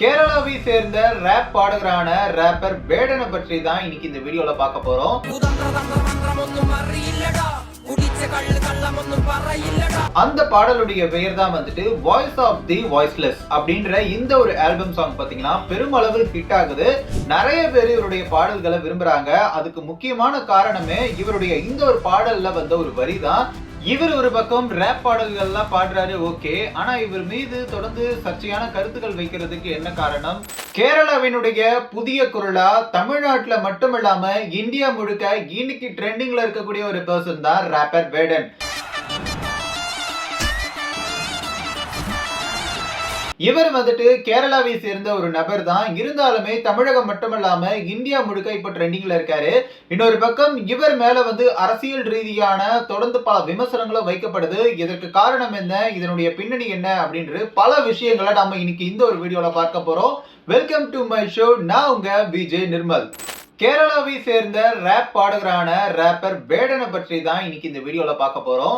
கேரளாவை சேர்ந்த rape பாடகரான rapper பேடனை பற்றி தான் இன்னைக்கு இந்த வீடியோல பார்க்க போறோம். அந்த பாடலுடைய பெயர் தான் வந்துட்டு வாய்ஸ் ஆஃப் தி வாய்ஸ்லெஸ் அப்படின்ற இந்த ஒரு ஆல்பம் சாங் பாத்தீங்கன்னா பெருமளவு ஹிட் ஆகுது. நிறைய பேர் இவருடைய பாடல்களை விரும்புறாங்க. அதுக்கு முக்கியமான காரணமே இவருடைய இந்த ஒரு பாடல்ல வந்த ஒரு வரி தான் இவர் ஒரு பக்கம் ரேப் பாடல்கள்லாம் பாடுறாரு ஓகே ஆனா இவர் மீது தொடர்ந்து சர்ச்சையான கருத்துக்கள் வைக்கிறதுக்கு என்ன காரணம்? கேரளாவினுடைய புதிய குரலா? மட்டும் இல்லாமல் இந்தியா முழுக்க இன்னைக்கு ட்ரெண்டிங்ல இருக்கக்கூடிய ஒரு பர்சன் தான் ரேப்பர் வேடன். இவர் வந்துட்டு கேரளாவை சேர்ந்த ஒரு நபர் தான் இருந்தாலுமே தமிழகம் மட்டுமல்லாம இந்தியா முழுக்க இப்ப ட்ரெண்டிங்ல இருக்காரு. இன்னொரு பக்கம் இவர் மேல வந்து அரசியல் ரீதியான தொடர்ந்து பல விமர்சனங்களும் வைக்கப்படுது. இதற்கு காரணம் என்ன? இதனுடைய பின்னணி என்ன? அப்படின்ற பல விஷயங்களை நம்ம இன்னைக்கு இந்த ஒரு வீடியோல பார்க்க போறோம். வெல்கம் டு மை ஷோ நான் உங்க விஜய் நிர்மல். கேரளாவை சேர்ந்த ரேப் பாடகரான ரேப்பர் வேடனை பற்றி தான் இன்னைக்கு இந்த வீடியோல பார்க்க போறோம்.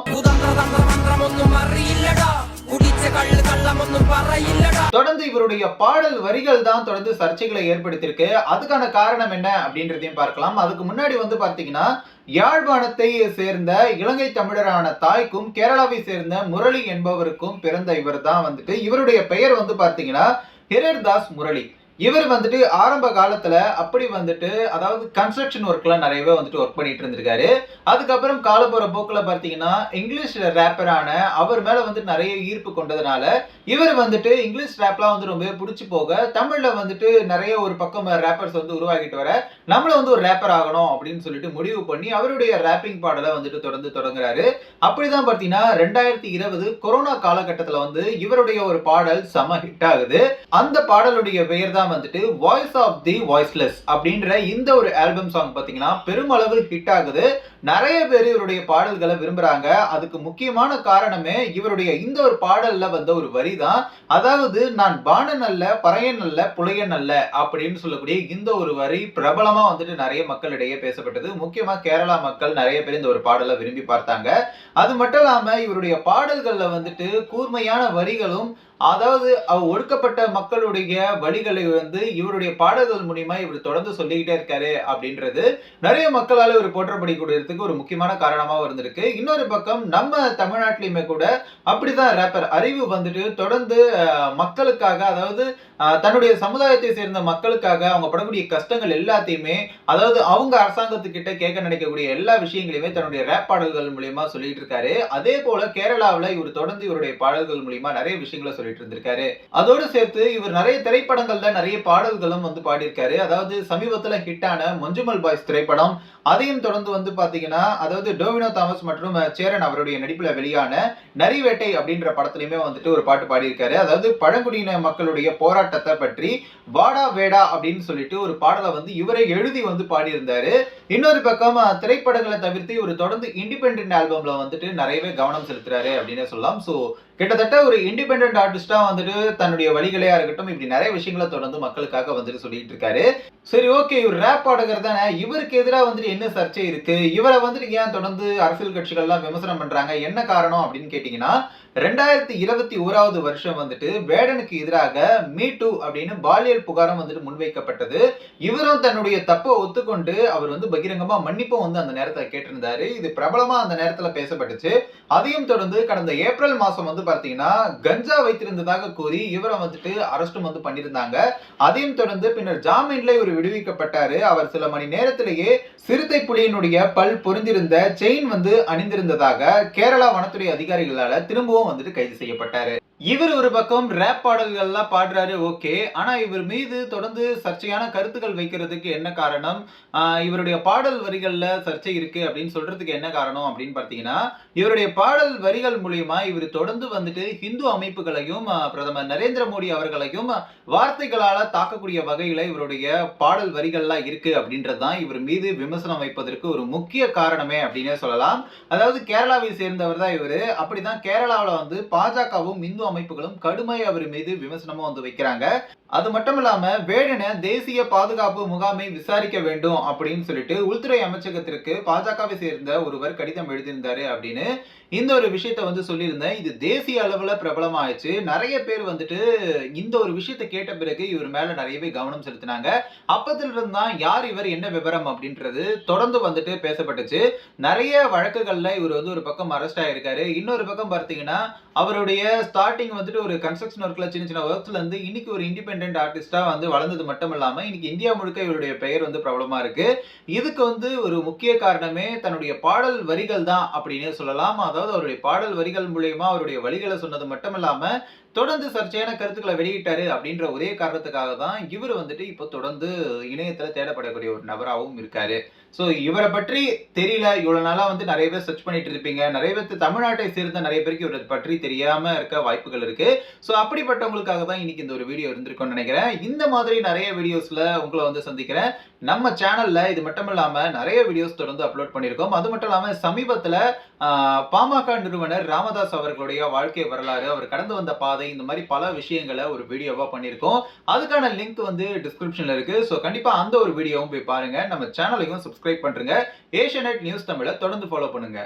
தொடர்ந்து இவருடைய பாடல் வரிகள் தான் தொடர்ந்து சர்ச்சைகளை ஏற்படுத்தியிருக்கு. அதுக்கான காரணம் என்ன அப்படின்றதையும் பார்க்கலாம். அதுக்கு முன்னாடி வந்து பார்த்தீங்கன்னா யாழ்ப்பாணத்தை சேர்ந்த இலங்கை தமிழரான தாய்க்கும் கேரளாவை சேர்ந்த முரளி என்பவருக்கும் பிறந்த இவர் தான் வந்துட்டு இவருடைய பெயர் வந்து பார்த்தீங்கன்னா ஹிரர்தாஸ் முரளி. இவர் வந்துட்டு ஆரம்ப காலத்துல அப்படி வந்துட்டு அதாவது கன்ஸ்ட்ரக்ஷன் ஒர்க்லாம் நிறையவே வந்துட்டு ஒர்க் பண்ணிட்டு இருந்திருக்காரு. அதுக்கப்புறம் காலப்போற போக்குல பார்த்தீங்கன்னா இங்கிலீஷ் ரேப்பரான அவர் மேல வந்து நிறைய ஈர்ப்பு கொண்டதுனால இவர் வந்துட்டு இங்கிலீஷ் ரேப்லாம் வந்து ரொம்ப பிடிச்சி போக தமிழ்ல வந்துட்டு நிறைய ஒரு பக்கம் ரேப்பர்ஸ் வந்து உருவாக்கிட்டு வர நம்மள வந்து ஒரு ரேப்பர் ஆகணும் அப்படின்னு சொல்லிட்டு முடிவு பண்ணி அவருடைய ரேப்பிங் பாடலை வந்துட்டு தொடர்ந்து தொடங்குறாரு. அப்படிதான் பார்த்தீங்கன்னா ரெண்டாயிரத்தி இருபது கொரோனா காலகட்டத்துல வந்து இவருடைய ஒரு பாடல் செம ஹிட் ஆகுது. அந்த பாடலுடைய பெயர் தான் வந்துட்டு வாய்ஸ் ஆஃப் தி வாய்ஸ்லெஸ் அப்படின்ற இந்த ஒரு ஆல்பம் சாங் பார்த்தீங்கன்னா பெருமளவு ஹிட் ஆகுது. நிறைய பேர் இவருடைய பாடல்களை விரும்புறாங்க. அதுக்கு முக்கியமான காரணமே இவருடைய இந்த ஒரு பாடல்ல வந்த ஒரு வரி தான் அதாவது நான் பாணன் அல்ல பறையன் அல்ல புலையன் அல்ல அப்படின்னு சொல்லக்கூடிய இந்த ஒரு வரி பிரபலமா வந்துட்டு நிறைய மக்களிடையே பேசப்பட்டது. முக்கியமா கேரளா மக்கள் நிறைய பேர் இந்த ஒரு பாடலை விரும்பி பார்த்தாங்க. அது மட்டும் இல்லாம இவருடைய பாடல்கள்ல வந்துட்டு கூர்மையான வரிகளும் அதாவது அவ ஒடுக்கப்பட்ட மக்களுடைய வழிகளை வந்து இவருடைய பாடல்கள் மூலியமா இவர் தொடர்ந்து சொல்லிக்கிட்டே இருக்காரு அப்படின்றது. நிறைய மக்களால இவர் போற்றப்படக்கூடியதுக்கு ஒரு முக்கியமான காரணமாகவும் இருந்திருக்கு. இன்னொரு பக்கம் நம்ம தமிழ்நாட்டிலையுமே கூட அப்படிதான் ரேப்பர் அறிவு வந்துட்டு தொடர்ந்து மக்களுக்காக அதாவது தன்னுடைய சமுதாயத்தை சேர்ந்த மக்களுக்காக அவங்க படக்கூடிய கஷ்டங்கள் எல்லாத்தையுமே அதாவது அவங்க அரசாங்கத்துக்கிட்ட கேட்க நினைக்கக்கூடிய எல்லா விஷயங்களையுமே தன்னுடைய ரேப் பாடல்கள் மூலியமா சொல்லிட்டு இருக்காரு. அதே போல கேரளாவில் இவர் தொடர்ந்து இவருடைய பாடல்கள் மூலியமா நிறைய விஷயங்களை சொல்லிட்டு இருந்திருக்காரு. அதோடு சேர்த்து இவர் நிறைய திரைப்படங்கள்ல நிறைய பாடல்களும் வந்து பாடியிருக்காரு. அதாவது சமீபத்துல ஹிட்டான மஞ்சுமல் பாய்ஸ் திரைப்படம் அதையும் தொடர்ந்து வந்து பாத்தீங்கன்னா அதாவது டோவினோ தாமஸ் மற்றும் சேரன் அவருடைய நடிப்பில் வெளியான நரிவேட்டை அப்படின்ற படத்துலையுமே வந்துட்டு ஒரு பாட்டு பாடியிருக்காரு. அதாவது பழங்குடியின மக்களுடைய போராட்டத்தை பற்றி வாடா வேடா அப்படின்னு சொல்லிட்டு ஒரு பாடலை வந்து இவரை எழுதி வந்து பாடியிருந்தாரு. இன்னொரு பக்கம் திரைப்படங்களை தவிர்த்து இவர் தொடர்ந்து இண்டிபெண்ட் ஆல்பம்ல வந்துட்டு நிறையவே கவனம் செலுத்துறாரு அப்படின்னு சொல்லலாம். ஸோ கிட்டத்தட்ட ஒரு இண்டிபெண்ட் ஆர்டிஸ்டா வந்துட்டு தன்னுடைய வழிகளையா இருக்கட்டும் இப்படி நிறைய விஷயங்களை தொடர்ந்து மக்களுக்காக வந்துட்டு சொல்லிட்டு இருக்காரு. சரி ஓகே இவர் ரேப் பாடகர் தானே? இவருக்கு எதிராக வந்துட்டு என்ன சர்ச்சை இருக்கு? இவரை வந்துட்டு ஏன் தொடர்ந்து அரசியல் கட்சிகள்லாம் விமர்சனம் பண்றாங்க? என்ன காரணம் அப்படின்னு கேட்டீங்கன்னா ரெண்டாயிரத்தி இருபத்தி ஓராவது வருஷம் வந்துட்டு வேடனுக்கு எதிராக மீ டூ அப்படின்னு பாலியல் புகாரம் வந்துட்டு முன்வைக்கப்பட்டது. இவரும் தன்னுடைய தப்பை ஒத்துக்கொண்டு அவர் வந்து பகிரங்கமா மன்னிப்பும் வந்து அந்த நேரத்தில் கேட்டிருந்தாரு. இது பிரபலமா அந்த நேரத்துல பேசப்பட்டுச்சு. அதையும் தொடர்ந்து கடந்த ஏப்ரல் மாசம் வந்து பார்த்தீங்கன்னா கஞ்சா வைத்திருந்ததாக கூறி இவரை வந்துட்டு அரெஸ்டும் வந்து பண்ணியிருந்தாங்க. அதையும் தொடர்ந்து பின்னர் ஜாமீன்ல இவர் விடுவிக்கப்பட்டாரு. அவர் சில மணி நேரத்திலேயே சிறுத்தை புலியினுடைய பல் பொருந்திருந்த செயின் வந்து அணிந்திருந்ததாக கேரளா வனத்துறை அதிகாரிகளால திரும்பவும் வந்துட்டு கைது செய்யப்பட்டாரு. இவர் ஒரு பக்கம் ரேப் பாடல்கள்லாம் பாடுறாரு ஓகே ஆனா இவர் மீது தொடர்ந்து சர்ச்சையான கருத்துக்கள் வைக்கிறதுக்கு என்ன காரணம்? இவருடைய பாடல் வரிகள்ல சர்ச்சை இருக்கு அப்படின்னு சொல்றதுக்கு என்ன காரணம் அப்படின்னு பார்த்தீங்கன்னா இவருடைய பாடல் வரிகள் மூலியமா இவர் தொடர்ந்து வந்துட்டு ஹிந்து அமைப்புகளையும் பிரதமர் நரேந்திர மோடி அவர்களையும் வார்த்தைகளால தாக்கக்கூடிய வகையில இவருடைய பாடல் வரிகள்லாம் இருக்கு அப்படின்றது தான் இவர் மீது விமர்சனம் வைப்பதற்கு ஒரு முக்கிய காரணமே அப்படின்னே சொல்லலாம். அதாவது கேரளாவை சேர்ந்தவர் தான் இவர். அப்படிதான் கேரளாவில் வந்து பாஜகவும் இந்து அமைப்புகளும் கடுமை அவர் மீது விமர்சனமும் வந்து வைக்கிறாங்க. அது மட்டும் இல்லாம வேடனை தேசிய பாதுகாப்பு முகாமை விசாரிக்க வேண்டும் அப்படின்னு சொல்லிட்டு உள்துறை அமைச்சகத்திற்கு பாஜகவை சேர்ந்த ஒருவர் கடிதம் எழுதியிருந்தாரு அப்படின்னு இந்த ஒரு விஷயத்த வந்து சொல்லியிருந்தேன். இது தேசிய அளவுல பிரபலமாயிடுச்சு. நிறைய பேர் வந்துட்டு இந்த ஒரு விஷயத்தை கேட்ட பிறகு இவர் மேல நிறையவே கவனம் செலுத்தினாங்க. அப்பத்துல இருந்து தான் யார் இவர் என்ன விவரம் அப்படின்றது தொடர்ந்து வந்துட்டு பேசப்பட்டுச்சு. நிறைய வழக்குகள்ல இவர் வந்து ஒரு பக்கம் அரெஸ்ட் ஆயிருக்காரு. இன்னொரு பக்கம் பார்த்தீங்கன்னா அவருடைய ஸ்டார்டிங் வந்துட்டு ஒரு கன்ஸ்ட்ரக்ஷன் ஒர்க்கில் சின்ன சின்ன ஒர்க்ஸ்ல இருந்து இன்னைக்கு ஒரு இண்டிபெண்ட் ஆர்டிஸ்டா வந்து வளர்ந்தது மட்டும் இல்லாமல் இன்னைக்கு இந்தியா முழுக்க இவருடைய பெயர் வந்து பிரபலமா இருக்கு. இதுக்கு வந்து ஒரு முக்கிய காரணமே தன்னுடைய பாடல் வரிகள் தான் அப்படின்னு சொல்லலாம். அதாவது அவருடைய பாடல் வரிகள் மூலயமா அவருடைய வழிகளை சொன்னது மட்டும் இல்லாமல் தொடர்ந்து சர்ச்சையான கருத்துக்களை வெளியிட்டாரு அப்படின்ற ஒரே காரணத்துக்காக தான் இவர் வந்துட்டு இப்போ தொடர்ந்து இணையத்தில் தேடப்படக்கூடிய ஒரு நபராகவும் இருக்காரு. ஸோ இவரை பற்றி தெரியல. இவ்வளோ நாளாக வந்து நிறைய பேர் சர்ச் பண்ணிட்டு இருப்பீங்க. நிறைய பேர் தமிழ்நாட்டை சேர்ந்த நிறைய பேருக்கு இவரை பற்றி தெரியாம இருக்க வாய்ப்புகள் இருக்கு. ஸோ அப்படிப்பட்டவங்களுக்காக தான் இன்னைக்கு இந்த ஒரு வீடியோ இருந்திருக்கும்னு நினைக்கிறேன். இந்த மாதிரி நிறைய வீடியோஸ்ல உங்களை வந்து சந்திக்கிறேன். நம்ம சேனல்ல இது மட்டும் இல்லாம நிறைய வீடியோஸ் தொடர்ந்து அப்லோட் பண்ணியிருக்கோம். அது மட்டும் இல்லாம சமீபத்தில் பாமக நிறுவனர் ராமதாஸ் அவர்களுடைய வாழ்க்கை வரலாறு அவர் கடந்து வந்த பாதை இந்த மாதிரி பல விஷயங்களை ஒரு வீடியோவா பண்ணியிருக்கோம். அதுக்கான லிங்க் வந்து டிஸ்கிரிப்ஷன்ல இருக்கு. ஸோ கண்டிப்பா அந்த ஒரு வீடியோவும் போய் பாருங்க. நம்ம சேனலையும் சப்ஸ்கிரைப் பண்றீங்க. ஏஷியநெட் நியூஸ் தமிழை தொடர்ந்து ஃபாலோ பண்ணுங்க.